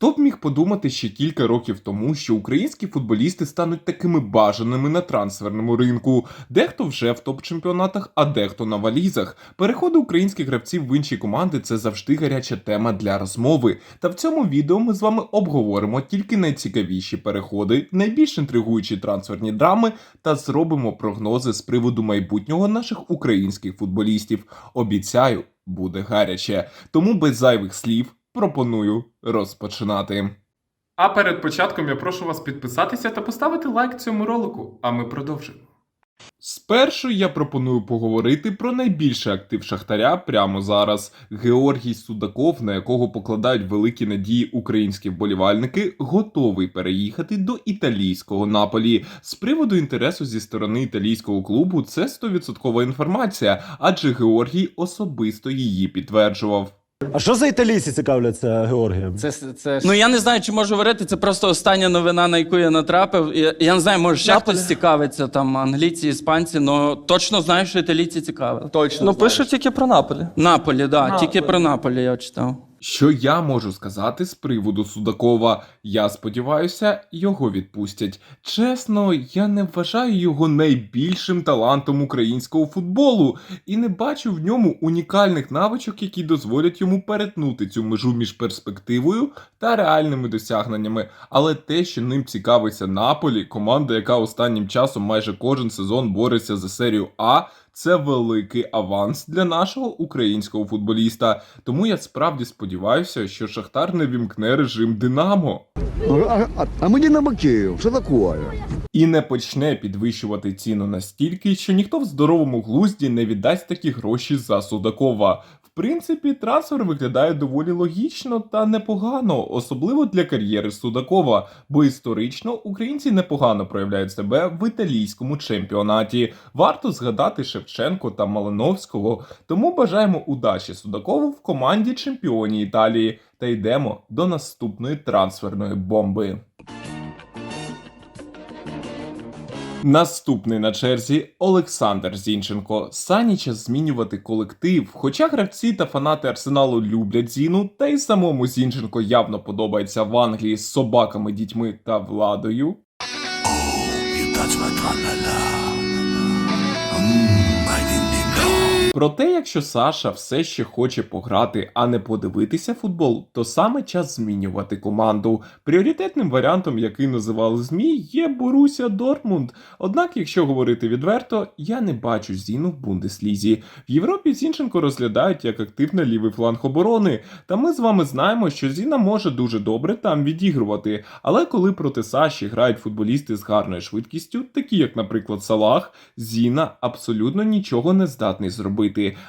Хто б міг подумати ще кілька років тому, що українські футболісти стануть такими бажаними на трансферному ринку? Дехто вже в топ-чемпіонатах, а дехто на валізах. Переходи українських гравців в інші команди це завжди гаряча тема для розмови. Та в цьому відео ми з вами обговоримо тільки найцікавіші переходи, найбільш інтригуючі трансферні драми та зробимо прогнози з приводу майбутнього наших українських футболістів. Обіцяю, буде гаряче. Тому без зайвих слів пропоную розпочинати. А перед початком я прошу вас підписатися та поставити лайк цьому ролику, а ми продовжимо. Спершу я пропоную поговорити про найбільший актив Шахтаря прямо зараз. Георгій Судаков, на якого покладають великі надії українські вболівальники, готовий переїхати до італійського наполі. З приводу інтересу зі сторони італійського клубу це 100% інформація, адже Георгій особисто її підтверджував. А що за італійці цікавляться Георгієм? Це, це ж... Ну я не знаю, чи можу говорити. Це просто остання новина, на яку я натрапив. Я, я не знаю, може ще Наполі. хтось цікавиться, там англійці, іспанці, але точно знаю, що італійці цікавили. точно Ну, знаєш. пишуть тільки про Наполі. Наполі, да, тільки про Наполі я читав. Що я можу сказати з приводу Судакова? Я сподіваюся, його відпустять. Чесно, я не вважаю його найбільшим талантом українського футболу і не бачу в ньому унікальних навичок, які дозволять йому перетнути цю межу між перспективою та реальними досягненнями. Але те, що ним цікавиться Наполі, команда, яка останнім часом майже кожен сезон бореться за серію А. Це великий аванс для нашого українського футболіста. Тому я справді сподіваюся, що Шахтар не вімкне режим Динамо А, а, а мені на Київ, що таке? і не почне підвищувати ціну настільки, що ніхто в здоровому глузді не віддасть такі гроші за Судакова. В принципі, трансфер виглядає доволі логічно та непогано, особливо для кар'єри Судакова, бо історично українці непогано проявляють себе в італійському чемпіонаті. Варто згадати Шевченко та Малиновського, тому бажаємо удачі Судакову в команді чемпіоні Італії та йдемо до наступної трансферної бомби. Наступний на черзі Олександр Зінченко. Сані час змінювати колектив. Хоча гравці та фанати арсеналу люблять Зіну, та й самому Зінченко явно подобається в Англії з собаками, дітьми та владою. Проте, якщо Саша все ще хоче пограти, а не подивитися футбол, то саме час змінювати команду. Пріоритетним варіантом, який називали ЗМІ, є Боруся Дортмунд. Однак, якщо говорити відверто, я не бачу Зіну в Бундеслізі. В Європі Зінченко розглядають як активний лівий фланг оборони. Та ми з вами знаємо, що Зіна може дуже добре там відігрувати. Але коли проти Саші грають футболісти з гарною швидкістю, такі як, наприклад, Салах, Зіна абсолютно нічого не здатний зробити.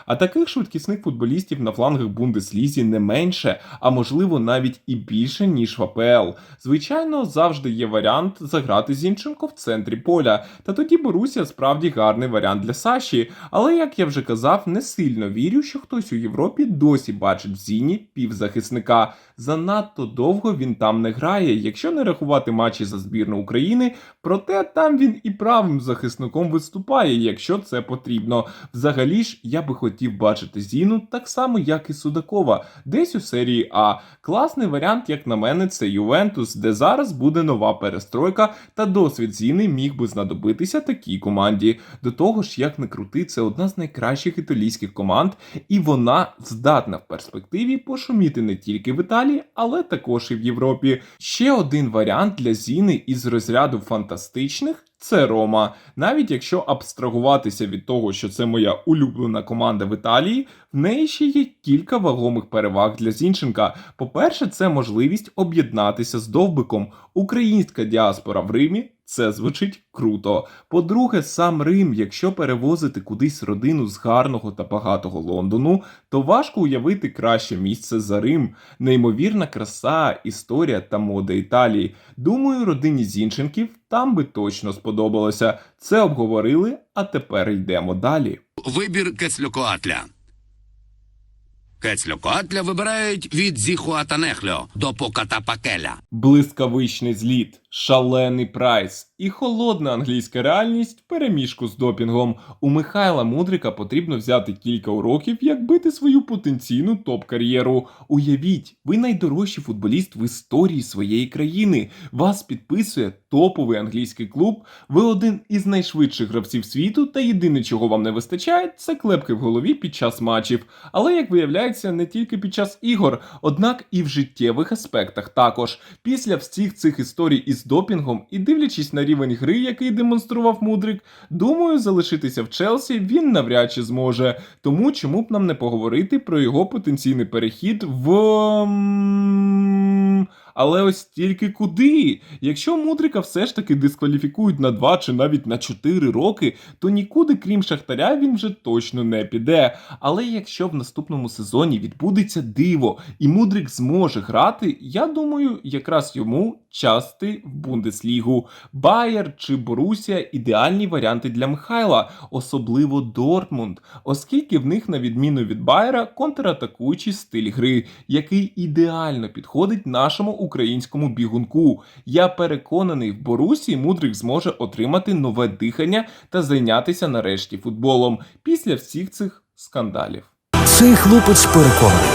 А таких швидкісних футболістів на флангах Бундеслізі не менше, а можливо навіть і більше, ніж в АПЛ. Звичайно, завжди є варіант заграти Зінченко в центрі поля. Та тоді Боруся справді гарний варіант для Саші. Але як я вже казав, не сильно вірю, що хтось у Європі досі бачить в Зіні півзахисника. Занадто довго він там не грає, якщо не рахувати матчі за збірну України. Проте там він і правим захисником виступає, якщо це потрібно. Взагалі ж я би хотів бачити Зіну так само, як і Судакова, десь у серії А. Класний варіант, як на мене, це Ювентус, де зараз буде нова перестройка, та досвід Зіни міг би знадобитися такій команді. До того ж, як не крути, це одна з найкращих італійських команд, і вона здатна в перспективі пошуміти не тільки в Італії, але також і в Європі. Ще один варіант для Зіни із розряду фантастичних. Це Рома. Навіть якщо абстрагуватися від того, що це моя улюблена команда в Італії, в неї ще є кілька вагомих переваг для Зінченка. По-перше, це можливість об'єднатися з довбиком. Українська діаспора в Римі. Це звучить круто. По-друге, сам Рим, якщо перевозити кудись родину з гарного та багатого Лондону, то важко уявити краще місце за Рим. Неймовірна краса, історія та мода Італії. Думаю, родині Зінченків там би точно сподобалося. Це обговорили, а тепер йдемо далі. Вибір Кецлюкоатля. Кецлюкоатля вибирають від Зіхуатанехльо до Покатапакеля. Блискавичний зліт. Шалений прайс і холодна англійська реальність переміжку з допінгом. У Михайла Мудрика потрібно взяти кілька уроків, як бити свою потенційну топ-кар'єру. Уявіть, ви найдорожчий футболіст в історії своєї країни. Вас підписує топовий англійський клуб. Ви один із найшвидших гравців світу, та єдине, чого вам не вистачає, це клепки в голові під час матчів. Але як виявляється, не тільки під час ігор, однак і в життєвих аспектах також. Після всіх цих історій із допінгом і дивлячись на рівень гри, який демонстрував Мудрик, думаю, залишитися в Челсі він навряд чи зможе. Тому чому б нам не поговорити про його потенційний перехід в. Але ось тільки куди? Якщо Мудрика все ж таки дискваліфікують на 2 чи навіть на 4 роки, то нікуди, крім Шахтаря, він вже точно не піде. Але якщо в наступному сезоні відбудеться диво і Мудрик зможе грати, я думаю, якраз йому части в Бундеслігу. Байер чи Борусія ідеальні варіанти для Михайла, особливо Дортмунд, оскільки в них, на відміну від Байера, контратакуючий стиль гри, який ідеально підходить нашому українському бігунку. Я переконаний, в Борусі Мудрик зможе отримати нове дихання та зайнятися нарешті футболом після всіх цих скандалів. Цей хлопець переконаний,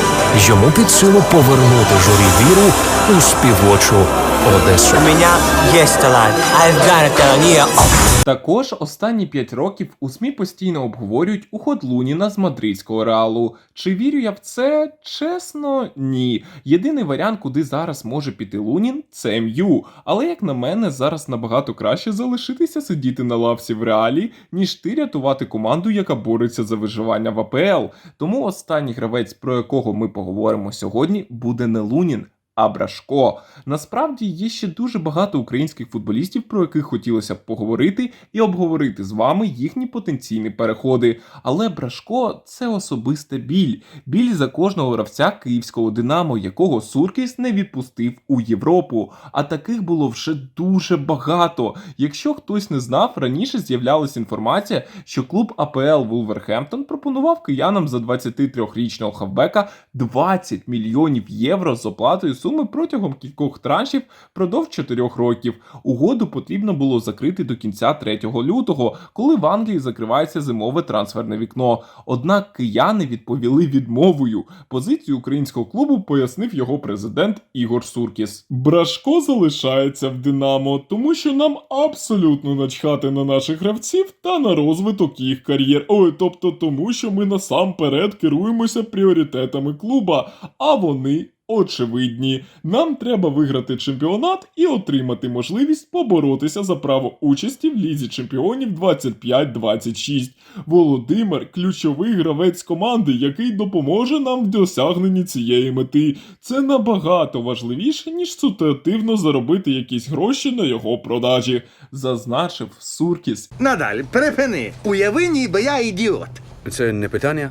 йому під силу повернути журі віру у співочу Одесу. У меня есть талант. I've got a talent. Yeah. Також останні 5 років у СМІ постійно обговорюють уход Луніна з мадридського реалу. Чи вірю я в це? Чесно, ні. Єдиний варіант, куди зараз може піти Лунін, це МЮ. Але як на мене, зараз набагато краще залишитися сидіти на лавці в реалі, ніж ти рятувати команду, яка бореться за виживання в АПЛ. Тому останній гравець, про якого ми поговоримо сьогодні, буде не Лунін. А Брашко. Насправді є ще дуже багато українських футболістів, про яких хотілося б поговорити і обговорити з вами їхні потенційні переходи. Але Брашко це особиста біль. Біль за кожного гравця київського Динамо, якого Суркіс не відпустив у Європу. А таких було вже дуже багато. Якщо хтось не знав, раніше з'являлася інформація, що клуб АПЛ Вулверхемптон пропонував киянам за 23-річного хавбека 20 мільйонів євро з оплатою суми протягом кількох траншів впродовж 4 років. Угоду потрібно було закрити до кінця 3 лютого, коли в Англії закривається зимове трансферне вікно. Однак кияни відповіли відмовою. Позицію українського клубу пояснив його президент Ігор Суркіс. Брашко залишається в Динамо, тому що нам абсолютно начхати на наших гравців та на розвиток їх кар'єр. Ой, тобто тому, що ми насамперед керуємося пріоритетами клуба, а вони очевидні. Нам треба виграти чемпіонат і отримати можливість поборотися за право участі в лізі чемпіонів 25-26. Володимир ключовий гравець команди, який допоможе нам в досягненні цієї мети. Це набагато важливіше, ніж ситуативно заробити якісь гроші на його продажі, зазначив Суркіс. Надаль, припини. Уяви, ніби я ідіот. Це не питання.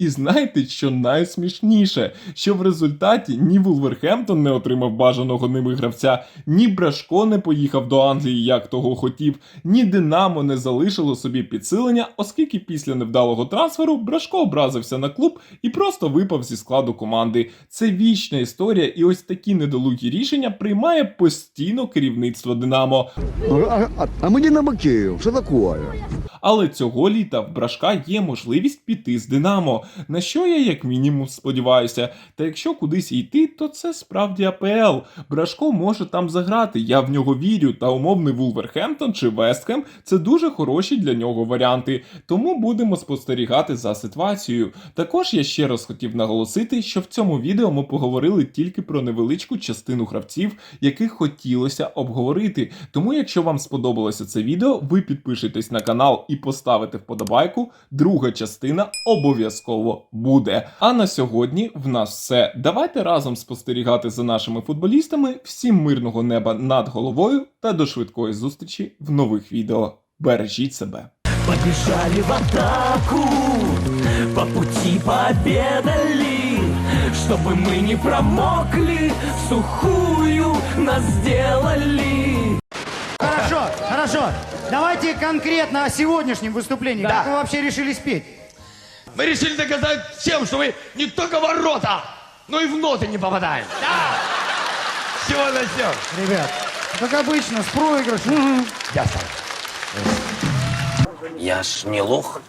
І знаєте, що найсмішніше, що в результаті ні Вулверхемптон не отримав бажаного ними гравця, ні Брашко не поїхав до Англії, як того хотів, ні Динамо не залишило собі підсилення, оскільки після невдалого трансферу Брашко образився на клуб і просто випав зі складу команди. Це вічна історія, і ось такі недолугі рішення приймає постійно керівництво Динамо. А, а, а мы на Бакеев. Что такое? Але цього літа в Брашка є можливість піти з Динамо, на що я як мінімум сподіваюся. Та якщо кудись йти, то це справді АПЛ. Брашко може там заграти, я в нього вірю, та умовний Вулверхемптон чи Вестхем це дуже хороші для нього варіанти. Тому будемо спостерігати за ситуацією. Також я ще раз хотів наголосити, що в цьому відео ми поговорили тільки про невеличку частину гравців, яких хотілося обговорити. Тому, якщо вам сподобалося це відео, ви підпишетесь на канал і поставите вподобайку. Друга частина обов'язково буде. А на сьогодні в нас все. Давайте разом спостерігати за нашими футболістами. Всім мирного неба над головою та до швидкої зустрічі в нових відео. Бережіть себе. Побежали в атаку, по пути пообедали, чтобы мы не промокли, сухую нас сделали. Хорошо. Давайте конкретно о сегодняшнем выступлении. Как вы вообще решили спеть? Мы решили доказать всем, что мы не только ворота, но и в ноты не попадаем. всього на всього. Ребят, как обычно, с проигрышем. Мгм. Я ж не лох.